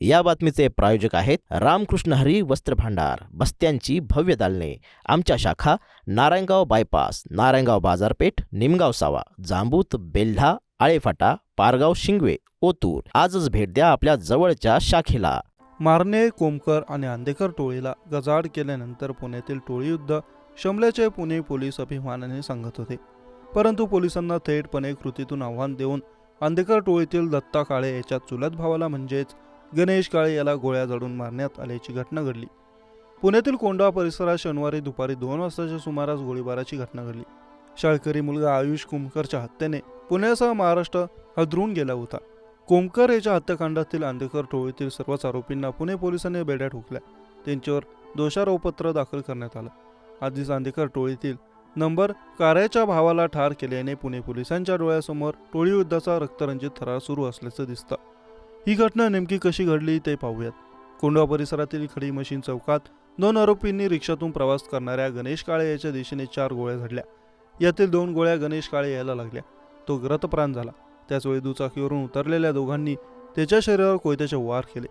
या बातमीचे प्रायोजक आहेत रामकृष्ण हरी वस्त्र भांडार बस्त्यांची भव्य दालने. आमच्या शाखा नारायणगाव बायपास नारायणगाव बाजारपेठ निमगाव सावा जांबूत बेल्ढा आळेफाटा पारगाव शिंगवे ओतूर. आजच भेट द्या आपल्या जवळच्या शाखेला. मारणे कोमकर आणि आंदेकर टोळीला गजाड केल्यानंतर पुण्यातील टोळी युद्ध शमल्याचे पुणे पोलीस अभिमानाने सांगत होते. परंतु पोलिसांना थेटपणे कृतीतून आव्हान देऊन आंदेकर टोळीतील दत्ता काळे याच्या चुलत भावाला म्हणजेच गणेश काळे याला गोळ्या झाडून मारण्यात आल्याची घटना घडली. पुण्यातील कोंडा परिसरात शनिवारी दुपारी दोन वाजताच्या सुमारास गोळीबाराची घटना घडली. शाळकरी मुलगा आयुष कुमकरच्या हत्येने पुण्यासह महाराष्ट्र हदरून गेला होता. कोमकर याच्या हत्याकांडातील आंदेकर टोळीतील सर्वच आरोपींना पुणे पोलिसांनी बेड्या ठोकल्या. त्यांच्यावर दोषारोपपत्र दाखल करण्यात आलं. आधीच आंदेकर टोळीतील नंबर कार्याच्या भावाला ठार केल्याने पुणे पोलिसांच्या डोळ्यासमोर टोळी युद्धाचा रक्तरंजित थरार सुरू असल्याचं दिसतं. ही घटना नेमकी कशी घडली ते पाहूयात. कोंडवा परिसरातील खडी मशीन चौकात दोन आरोपींनी रिक्षातून प्रवास करणाऱ्या गणेश काळे याच्या दिशेने चार गोळ्या झाडल्या. यातील दोन गोळ्या गणेश काळे यायला लागल्या. तो ग्रतप्राण झाला. त्याचवेळी दुचाकीवरून उतरलेल्या दोघांनी त्याच्या शरीरावर कोयत्याचे वार केले.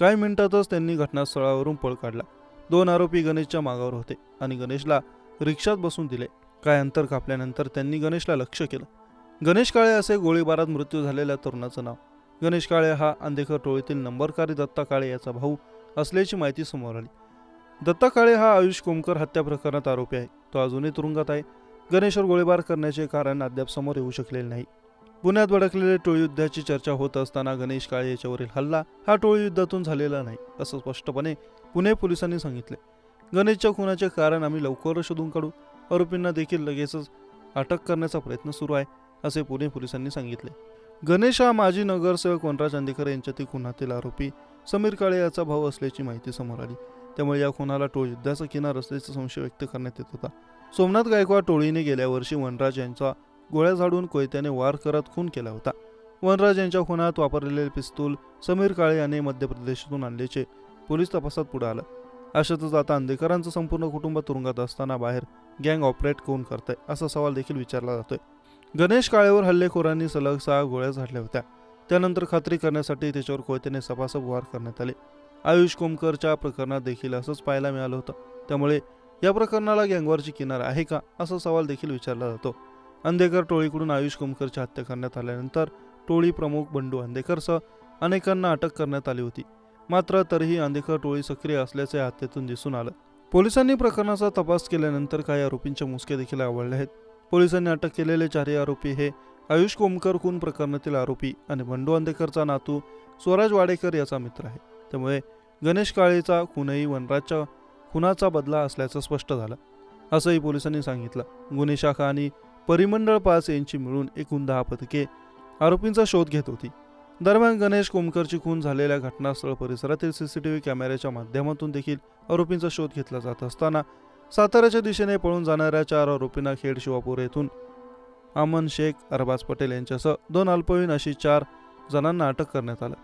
काही मिनिटातच त्यांनी घटनास्थळावरून पळ काढला. दोन आरोपी गणेशच्या मागावर होते आणि गणेशला रिक्षात बसून दिले. काय अंतर कापल्यानंतर त्यांनी गणेशला लक्ष केलं. गणेश काळे असे गोळीबारात मृत्यू झालेल्या तरुणाचं नाव गणेश काळे हा अंधेकर टोळीतील नंबरकारी दत्ता काळे याचा भाऊ असल्याची माहिती समोर आली. दत्ता काळे हा आयुष कोमकर हत्या प्रकरणात आरोपी आहे. तो अजूनही तुरुंगात आहे. गणेशवर गोळीबार करण्याचे कारण अद्याप समोर येऊ शकलेले नाही. पुण्यात भडकलेल्या टोळी युद्धाची चर्चा होत असताना गणेश काळे याच्यावरील हल्ला हा टोळी युद्धातून झालेला नाही असं स्पष्टपणे पुणे पोलिसांनी सांगितले. गणेशच्या खुनाचे कारण आम्ही लवकरच शोधून काढू. आरोपींना देखील लगेचच अटक करण्याचा प्रयत्न सुरू आहे असे पुणे पोलिसांनी सांगितले. गणेश हा माजी नगरसेवक वनराज चांदेकर यांच्यातील खुनातील आरोपी. समीर काळे याचा भाऊ असल्याची माहिती समोर आली. त्यामुळे या खुनाला टोळ युद्धाचा किनार असल्याचा संशय व्यक्त करण्यात येत होता. सोमनाथ गायकवाड टोळीने गेल्या वर्षी वनराज यांचा गोळ्या झाडून कोयत्याने वार करत खून केला होता. वनराज यांच्या खुनात वापरलेले पिस्तूल समीर काळे याने मध्य प्रदेशातून आणल्याचे पोलीस तपासात पुढे आलं. अशातच आता अंधेकरांचं संपूर्ण कुटुंब तुरुंगात असताना बाहेर गँग ऑपरेट कोण करतंय असा सवाल देखील विचारला जातोय. गणेश काळेवर हल्लेखोरांनी सलग सहा गोळ्या झाडल्या होत्या. त्यानंतर खात्री करण्यासाठी त्याच्यावर कोयत्याने सपासप वार करण्यात आले. आयुष कोमकरच्या प्रकरणात देखील असंच पाहायला मिळालं होतं. त्यामुळे या प्रकरणाला गँगवरची किनार आहे का असा सवाल देखील विचारला जातो. अंधेकर टोळीकडून आयुष कोमकरची हत्या करण्यात आल्यानंतर टोळी प्रमुख बंडू अंधेकरसह अनेकांना अटक करण्यात आली होती. मात्र तरीही अंधेकर टोळी सक्रिय असल्याचे हत्येतून दिसून आलं. पोलिसांनी प्रकरणाचा तपास केल्यानंतर काही आरोपींच्या मुसक्या देखील आवडले आहेत. पोलिसांनी अटक केलेले चारही आरोपी हे आयुष कोमकर खून प्रकरणातील आरोपी आणि बंडू अंधेकरचा नातू स्वराज वाडेकर याचा मित्र आहे. त्यामुळे गणेश काळेचा खूनही वनराजच्या खुनाचा बदला असल्याचं स्पष्ट झालं. असंही पोलिसांनी सांगितलं. गुन्हे शाखा आणि परिमंडळ पाच यांची मिळून एकूण दहा पथके आरोपींचा शोध घेत होती. दरम्यान गणेश कोमकरची खून झालेल्या घटनास्थळ परिसरातील सीसीटीव्ही कॅमेऱ्याच्या माध्यमातून देखील आरोपींचा शोध घेतला जात असताना साताऱ्याच्या दिशेने पळून जाणाऱ्या चार आरोपींना खेड शिवापूर येथून अमन शेख अरबाज पटेल यांच्यासह दोन अल्पवयीन अशी चार जणांना अटक करण्यात आलं.